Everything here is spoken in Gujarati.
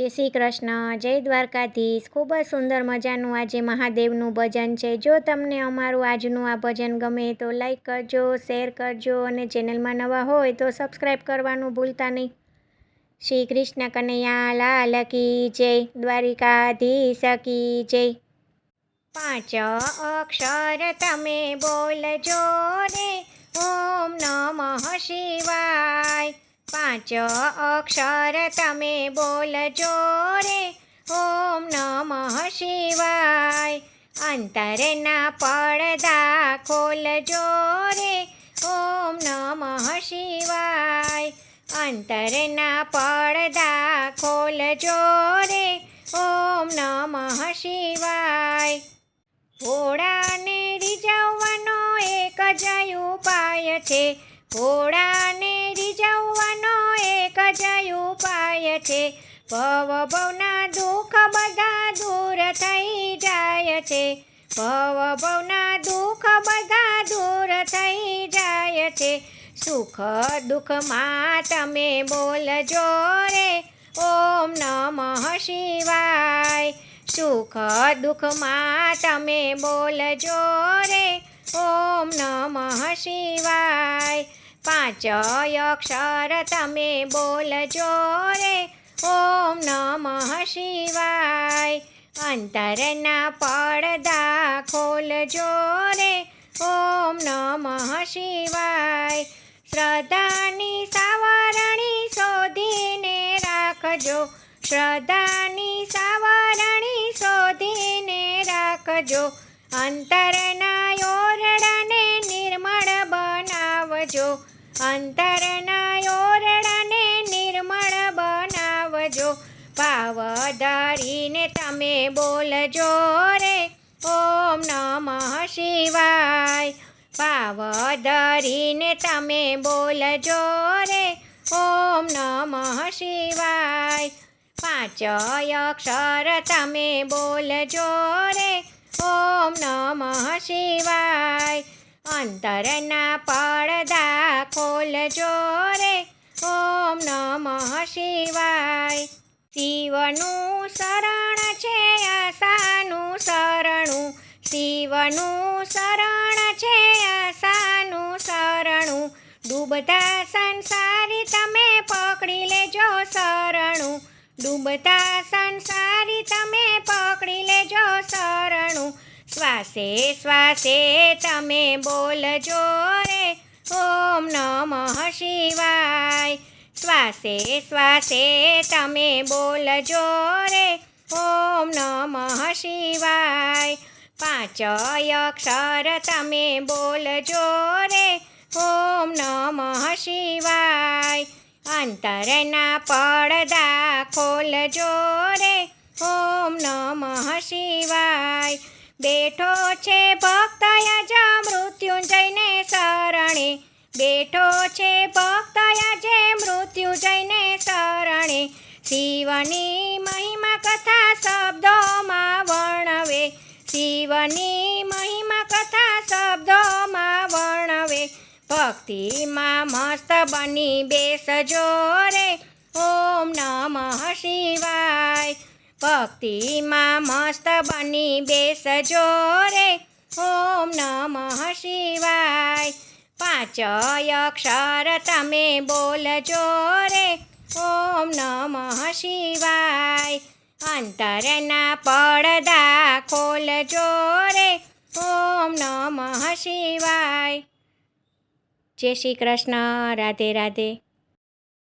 જય શ્રી કૃષ્ણ, જય દ્વારકાધીશ. ખૂબ જ સુંદર મજાનું આજે મહાદેવનું ભજન છે. જો તમને અમારું આજનું આ ભજન ગમે તો લાઈક કરજો, શેર કરજો અને ચેનલમાં નવા હોય તો સબસ્ક્રાઈબ કરવાનું ભૂલતા નહીં. શ્રી કૃષ્ણ કનૈયા, લાલ કી જય, દ્વારિકાધીશ કી જય. પાંચ અક્ષર તમે બોલજો રે પાંચ અક્ષર તમે બોલજો રે. ઓમ નમઃ શિવાય. અંતરના પડદા ખોલજો રે. ઓમ નમઃ શિવાય. અંતરના પડદા ખોલજો રે. ઓમ નમઃ શિવાય. ઘોડાને રીઝવવાનો એક જ ઉપાય છે. ઘોડાને ઉપાય છે, ભવ ભવના દુઃખ બધા દૂર થઈ જાય છે. ભવ ભવના દુઃખ બધા દૂર થઈ જાય છે. સુખ દુઃખમાં તમે બોલજો રે, ઓમ નમઃ શિવાય. સુખ દુઃખમાં તમે બોલજો રે, ઓમ નમઃ શિવાય. પાંચ અક્ષર તમે બોલજો રે. ઓમ નમઃ શિવાય. અંતરના પડદા ખોલજો રે. ઓમ નમઃ શિવાય. શ્રદ્ધાની સાવરણી શોધીને રાખજો. શ્રદ્ધાની સાવરણી શોધીને રાખજો. અંતરના અંતરના ઓરડાને નિર્મળ બનાવજો. ભાવ ધરીને તમે બોલજો રે. ઓમ નમઃ શિવાય. ભાવ ધરીને તમે બોલજો રે. ઓમ નમઃ શિવાય. પાંચ અક્ષર તમે બોલજો રે. ઓમ નમઃ શિવાય. અંતરના પડદા ખોલજો રે, ઓમ નમઃ શિવાય. શિવનું શરણ છે, આશાનું શરણું. શિવનું શરણ છે, આશાનું શરણું. ડૂબતા સંસારી તમે પકડી લેજો શરણું. ડૂબતા સંસારી તમે પકડી લેજો શરણું. શ્વાસે શ્વાસે તમે બોલજો રે. ઓમ નમઃ શિવાય. શ્વાસે શ્વાસે તમે બોલજો રે. ઓમ નમઃ શિવાય. પાંચ અક્ષર તમે બોલજો રે. ઓમ નમઃ શિવાય. અંતરના પડદા ખોલજો રે. ઓમ નમઃ શિવાય. બેઠો છે ભક્ત યજ મૃત્યુંજયને શરણે. બેઠો છે ભક્ત યજે મૃત્યુંજયને શરણે. શિવની મહિમા કથા શબ્દોમાં વર્ણવે. શિવની મહિમા કથા શબ્દોમાં વર્ણવે. ભક્તિમાં મસ્ત બની બેસજો રે. ઓમ નમઃ શિવાય. ભક્તિમાં મસ્ત બની બેસજો રે. ઓમ નમઃ શિવાય. પાંચ અક્ષર તમે બોલજો રે. ઓમ નમઃ શિવાય. અંતરના પડદા ખોલજો રે. ઓમ નમઃ શિવાય. જય શ્રી કૃષ્ણ. રાધે રાધે.